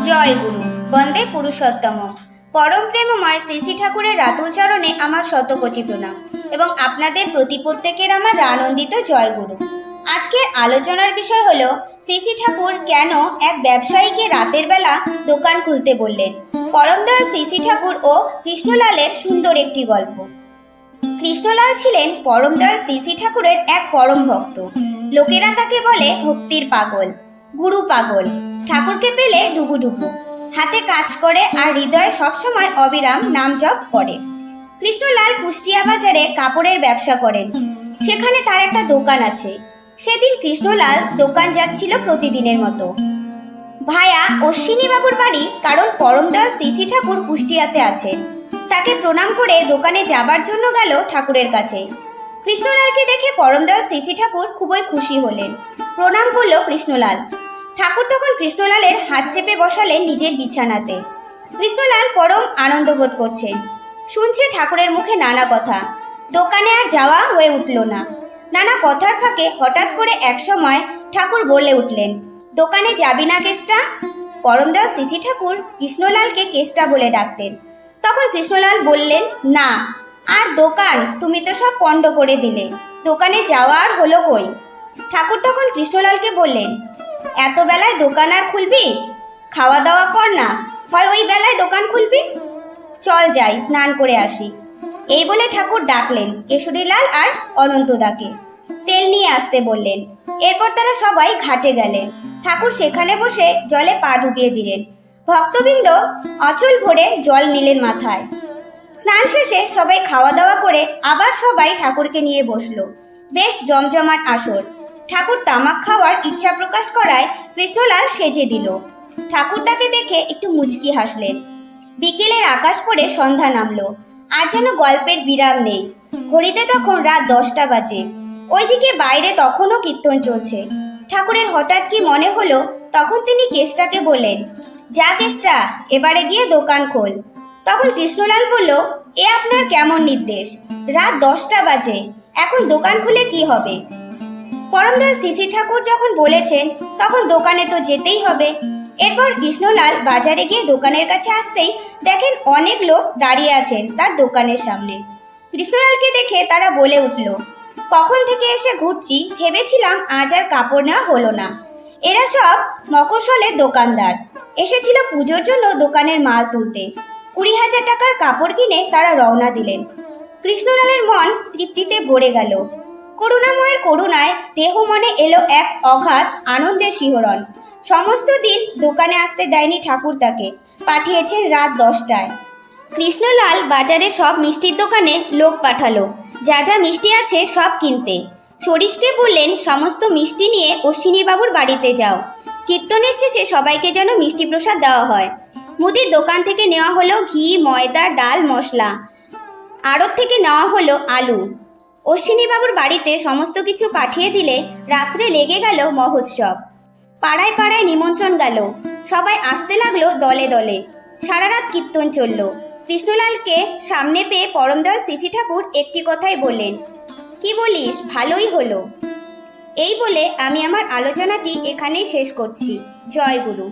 জয় গুরু। বন্দে পুরুষোত্তম। পরম প্রেমময় শ্রী শ্রী ঠাকুরের রাতুল চরণে আমার শত কোটি প্রণাম এবং আপনাদের প্রতি প্রত্যেকের আমার আনন্দিত জয় গুরু। আজকের আলোচনার বিষয় হলো, শ্রী শ্রী ঠাকুর কেন এক ব্যবসায়ীকে রাতের বেলা দোকান খুলতে বললেন? পরমদয়াল শ্রী ঠাকুর ও কৃষ্ণলালের সুন্দর একটি গল্প। কৃষ্ণলাল ছিলেন পরমদয়াল শ্রী শ্রী ঠাকুরের এক পরম ভক্ত। লোকেরা তাকে বলে ভক্তির পাগল, গুরু পাগল। ঠাকুরকে পেলে ডুবুডুবু। হাতে কাজ করে আর হৃদয়ে সবসময় অবিরাম নাম জপ করে। কৃষ্ণলাল কুষ্টিয়া বাজারে কাপড়ের ব্যবসা করেন। সেখানে তার একটা দোকান আছে। সেদিন কৃষ্ণলাল দোকান যাচ্ছিল প্রতিদিনের মতো। ভায়া অশ্বিনী বাবুর বাড়ি কারণ পরমদয়াল শ্রী ঠাকুর কুষ্টিয়াতে আছেন। তাকে প্রণাম করে দোকানে যাবার জন্য গেল ঠাকুরের কাছে। কৃষ্ণলালকে দেখে পরমদয়াল শ্রী ঠাকুর খুবই খুশি হলেন। প্রণাম করল কৃষ্ণলাল। ঠাকুর তখন কৃষ্ণলালের হাত চেপে বসালেন নিজের বিছানাতে। কৃষ্ণলাল পরম আনন্দ বোধ করছেন শুনছে ঠাকুরের মুখে নানা কথা। দোকানে আর যাওয়া হয়ে উঠল না। নানা কথার ফাঁকে হঠাৎ করে একসময় ঠাকুর বলে উঠলেন, দোকানে যাবি না কেষ্টা? পরমদয়াল শ্রী ঠাকুর কৃষ্ণলালকে কেষ্টা বলে ডাকতেন। তখন কৃষ্ণলাল বললেন, না, আর দোকান তুমি তো সব পণ্ড করে দিলে। দোকানে যাওয়া আর হলো কই? ঠাকুর তখন কৃষ্ণলালকে বললেন এত বেলায় দোকান আর খুলবি? খাওয়া দাওয়া কর না, হয় ওই বেলায় দোকান খুলবি? চল যাই, স্নান করে আসি। এই বলে ঠাকুর ডাকলেন, কেশরীলাল আর অনন্তদাকে। তেল নিয়ে আসতে বললেন। এরপর তারা সবাই ঘাটে গেলেন। ঠাকুর সেখানে বসে জলে পা ডুবিয়ে দিলেন। ভক্তবৃন্দ অচল ভরে জল নিলেন মাথায়। স্নান শেষে সবাই খাওয়া দাওয়া করে আবার সবাই ঠাকুরকে নিয়ে বসল। বেশ জমজমাট আসর। ঠাকুর তামাক খাওয়ার ইচ্ছা প্রকাশ করায় কৃষ্ণলাল সেজে দিল। ঠাকুর তাকে দেখে একটু মুচকি হাসলেন। বিকেলের আকাশ পড়ে সন্ধ্যা নামলো। আর যেন গল্পের বিরাম নেই। ঘড়িতে তখন রাত দশটা বাজে। ওইদিকে বাইরে তখনও কীর্তন চলছে। ঠাকুরের হঠাৎ কি মনে হলো, তখন তিনি কেষ্টাকে বললেন, যা কেষ্টা এবারে গিয়ে দোকান খোল। তখন কৃষ্ণলাল বলল, এ আপনার কেমন নির্দেশ? রাত দশটা বাজে। এখন দোকান খুলে কি হবে? পরমদয়াল সিসি ঠাকুর যখন বলেছেন, তখন দোকানে তো যেতেই হবে। এরপর কৃষ্ণলাল বাজারে গিয়ে দোকানের কাছে আসতেই দেখেন অনেক লোক দাঁড়িয়ে আছেন তার দোকানের সামনে। কৃষ্ণলালকে দেখে তারা বলে উঠল, কখন থেকে এসে ঘুরছি? ভেবেছিলাম আজ আর কাপড় নেওয়া হলো না। এরা সব মকরশলের দোকানদার। এসেছিল পুজোর জন্য দোকানের মাল তুলতে। কুড়ি হাজার টাকার কাপড় কিনে তারা রওনা দিলেন। কৃষ্ণলালের মন তৃপ্তিতে ভরে গেল। করুণাময়ের করুণায় দেহ মনে এলো এক অগাধ আনন্দের শিহরণ। সমস্ত দিন দোকানে আসতে দেয়নি ঠাকুর তাকে। পাঠিয়েছেন রাত দশটায়। কৃষ্ণলাল বাজারে সব মিষ্টির দোকানে লোক পাঠালো। যা যা মিষ্টি আছে সব কিনতে। সরিষকে বললেন, সমস্ত মিষ্টি নিয়ে অশ্বিনীবাবুর বাড়িতে যাও। কীর্তনের শেষে সবাইকে যেন মিষ্টি প্রসাদ দেওয়া হয়। মুদির দোকান থেকে নেওয়া হলো ঘি, ময়দা, ডাল, মশলা। আড়ত থেকে নেওয়া হলো আলু। অশ্বিনীবাবুর বাড়িতে সমস্ত কিছু পাঠিয়ে দিলে রাত্রে লেগে গেল মহোৎসব। পাড়ায় পাড়ায় নিমন্ত্রণ গেল। সবাই আসতে লাগল দলে দলে। সারা রাত কীর্তন চলল। কৃষ্ণলালকে সামনে পেয়ে পরমদয়াল শ্রী ঠাকুর একটি কথাই বললেন, কি বলিস? ভালোই হলো। এই বলে আমি আমার আলোচনাটি এখানেই শেষ করছি। জয় গুরু।